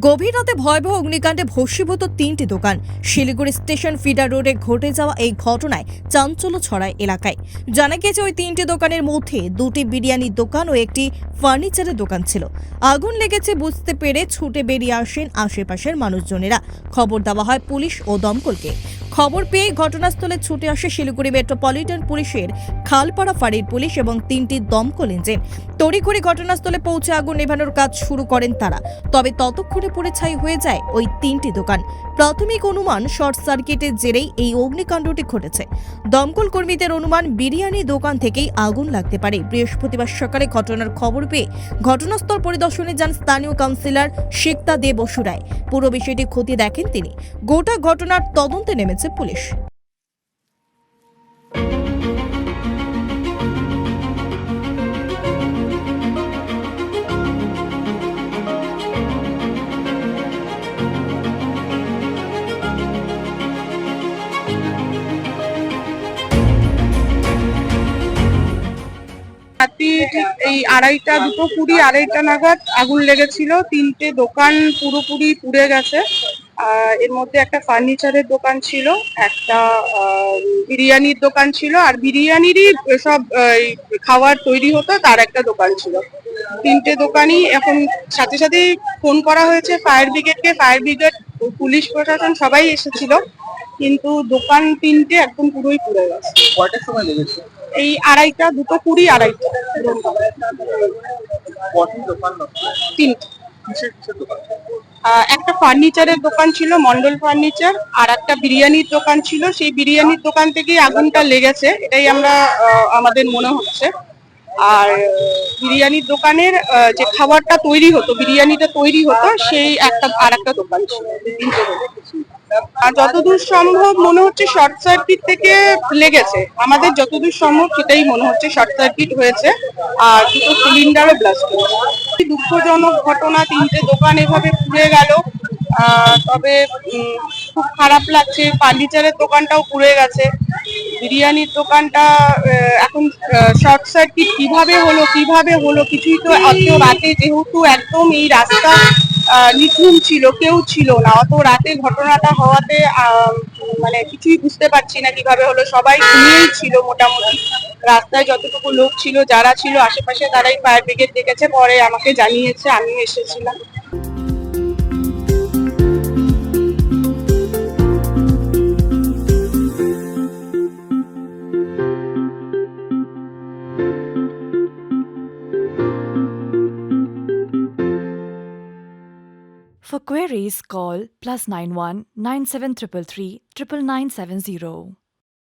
গভীর রাতে ভয়াবহ অগ্নিকাণ্ডে ভস্মীভূত তিনটি দোকান। শিলিগুড়ি স্টেশন ফিডার রোডে ঘটে যাওয়া এই ঘটনায় চাঞ্চল্য ছড়ায় এলাকায়। জানা গিয়েছে ওই তিনটি দোকানের মধ্যে দুটি বিরিয়ানির দোকান ও একটি ফার্নিচারের দোকান ছিল। আগুন লেগেছে বুঝতে পেরে ছুটে বেরিয়ে আসেন আশেপাশের মানুষজনেরা। খবর দেওয়া হয় পুলিশ ও দমকলকে। খবর পেয়ে ঘটনাস্থলে ছুটে আসে শিলিগুড়ি মেট্রোপলিটন পুলিশের খালপাড়া ফাঁড়ির পুলিশ এবং তিনটি দমকল ইঞ্জিন। তড়িঘড়ি ঘটনাস্থলে পৌঁছে আগুন নেভানোর কাজ শুরু করেন তারা। তবে ততক্ষণে পুড়ে ছাই হয়ে যায় ওই তিনটি দোকান। প্রাথমিক অনুমান শর্ট সার্কিটের জেরেই এই অগ্নিকাণ্ডটি ঘটেছে। দমকল কর্মীদের অনুমান, বিরিয়ানি দোকান থেকেই আগুন লাগতে পারে। বৃহস্পতিবার সকালে ঘটনার খবর পেয়ে ঘটনাস্থল পরিদর্শনে যান স্থানীয় কাউন্সিলর শেখতা দে বসুরায় পুরো বিষয়টি খতিয়ে দেখেন তিনি। গোটা ঘটনার তদন্তে নেমেছে পুলিশ। রাত্রি ঠিক এই আড়াইটা, দুটো কুড়ি, আড়াইটা নাগাদ আগুন লেগেছিল। তিনটে দোকান পুরোপুরি পুড়ে গেছে। এর মধ্যে একটা ফার্নিচারের দোকান ছিল, একটা বিরিয়ানির দোকান ছিল, আর বিরিয়ানিরই সব খাবার তৈরি হতো, তার একটা দোকান ছিল। তিনটে দোকানই এখন সাথে সাথেই ফোন করা হয়েছে, ফায়ার ব্রিগেডকে। ফায়ার ব্রিগেড, পুলিশ, প্রশাসন সবাই এসেছিল, কিন্তু দোকান তিনটে একদম পুরোই পুড়ে গেছে। কয়টার সময় লেগেছে? এই আড়াইটা দুটো কুড়ি আড়াইটা। তিনটে একটা ফার্নিচারের দোকান ছিল মন্ডল ফার্নিচার আর একটা বিরিয়ানির দোকান ছিল। সেই বিরিয়ানির দোকান থেকেই আগুনটা লেগেছে এটাই আমরা আমাদের মনে হচ্ছে। আর বিরিয়ানির দোকানের যে খাবারটা তৈরি হতো বিরিয়ানিটা তৈরি হতো সেই একটা আর একটা দোকান ছিল। আর যতদূর সম্ভব মনে হচ্ছে শর্ট সার্কিট থেকে লেগেছে। আমাদের যতদূর সম্ভব সেটাই মনে হচ্ছে শর্ট সার্কিট হয়েছে, আর দুটো সিলিন্ডারও ব্লাস্ট হয়েছে দুঃখজনক ঘটনা, তিনটে দোকান এভাবে পুড়ে গেল। তবে খুব খারাপ লাগছে। ফার্নিচারের দোকানটাও পুড়ে গেছে। বিরিয়ানির দোকানটা এখন শর্ট সার্কিট কীভাবে হলো কীভাবে হলো, কিছুই তো অত রাতে যেহেতু একদম এই রাস্তা নিঝুম ছিল, কেউ ছিল না। অত রাতে ঘটনাটা হওয়াতে মানে কিছুই বুঝতে পারছি না কীভাবে হলো। সবাই ঘুমিয়েই ছিল মোটামুটি। রাস্তায় যতটুকু লোক ছিল, যারা ছিল, আশেপাশে তারাই ফায়ার ব্রিগেড ডেকেছে পরে আমাকে জানিয়েছে আমি এসেছিলাম। For queries, call plus 91 9733 99970.